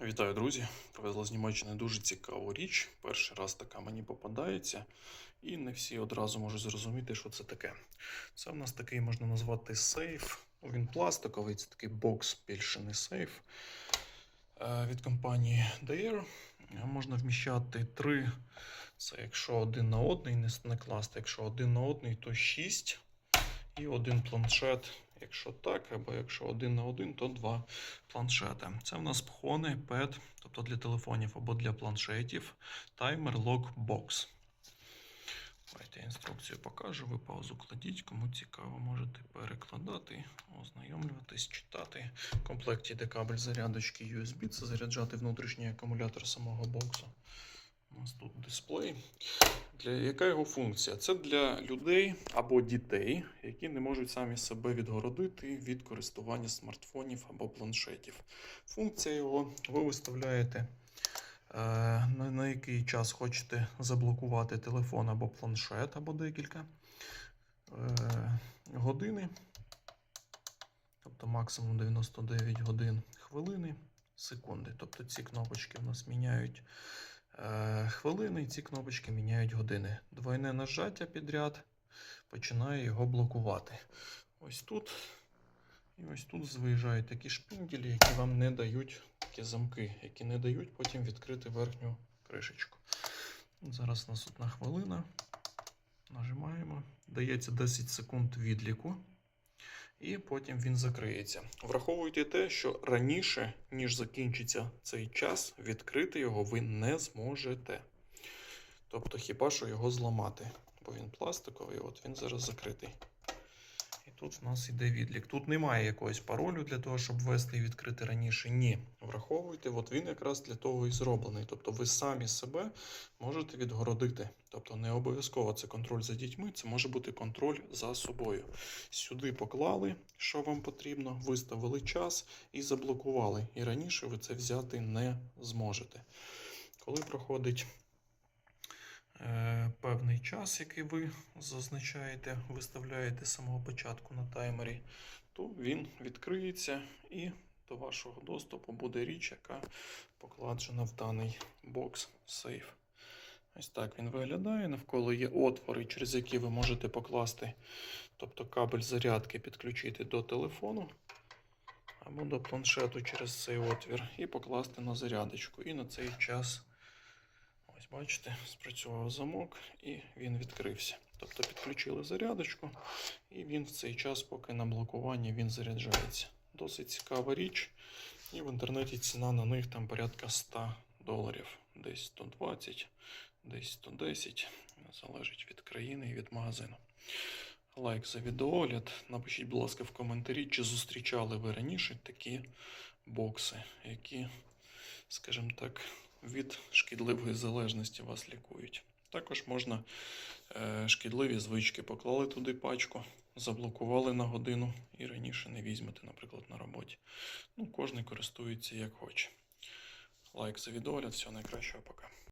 Вітаю, друзі! Привезла з Німеччини дуже цікаву річ. Перший раз така мені попадається, і не всі одразу можуть зрозуміти, що це таке. Це в нас такий можна назвати сейф. Він пластиковий, це такий бокс, більше не сейф е, від компанії Dair. Е, Можна вміщати три. Це якщо один на один, не, класти. Якщо один на один, то 6. І один планшет, якщо так, або якщо один на один, то два планшети. Це в нас пхони, пед, тобто для телефонів або для планшетів, таймер, лок, бокс. Давайте я інструкцію покажу. Ви паузу кладіть. Кому цікаво, можете перекладати, ознайомлюватись, читати. В комплекті йде кабель зарядочки USB. Це заряджати внутрішній акумулятор самого боксу. У нас тут дисплей. Для, яка його функція? Це для людей або дітей, які не можуть самі себе відгородити від користування смартфонів або планшетів. Функція його ви виставляєте, е, на, який час хочете заблокувати телефон або планшет, або декілька е, години. Тобто максимум 99 годин хвилини, секунди. Тобто ці кнопочки в нас міняють хвилини, і ці кнопочки міняють години. Двойне нажаття підряд починає його блокувати. Ось тут. І ось тут виїжджають такі шпінделі, які вам не дають такі замки, які не дають потім відкрити верхню кришечку. Зараз у нас одна хвилина. Нажимаємо. Дається 10 секунд відліку. І потім він закриється. Враховуйте те, що раніше, ніж закінчиться цей час, відкрити його ви не зможете. Тобто, хіба що його зламати. Бо він пластиковий, от він зараз закритий. Тут в нас іде відлік. Тут немає якогось паролю для того, щоб ввести і відкрити раніше. Ні. Враховуйте, от він якраз для того і зроблений. Тобто ви самі себе можете відгородити. Тобто не обов'язково це контроль за дітьми, це може бути контроль за собою. Сюди поклали, що вам потрібно, виставили час і заблокували. І раніше ви це взяти не зможете. Коли проходить певний час, який ви зазначаєте, виставляєте з самого початку на таймері, то він відкриється і до вашого доступу буде річ, яка покладена в даний бокс сейф. Ось так він виглядає. Навколо є отвори, через які ви можете покласти, тобто кабель зарядки підключити до телефону або до планшету через цей отвір і покласти на зарядочку. І на цей час, ось бачите, спрацював замок і він відкрився. Тобто підключили зарядочку, і він в цей час, поки на блокуванні, він заряджається. Досить цікава річ. І в інтернеті ціна на них там порядка 100 доларів, десь 120, десь 110. Залежить від країни і від магазину. Лайк за відеоогляд. Напишіть, будь ласка, в коментарі, чи зустрічали ви раніше такі бокси, які, скажімо так, від шкідливої залежності вас лікують. Також можна е, шкідливі звички поклали туди пачку, заблокували на годину і раніше не візьмете, наприклад, на роботі. Ну, кожен користується як хоче. Лайк за відеогляд, всього найкращого, пока.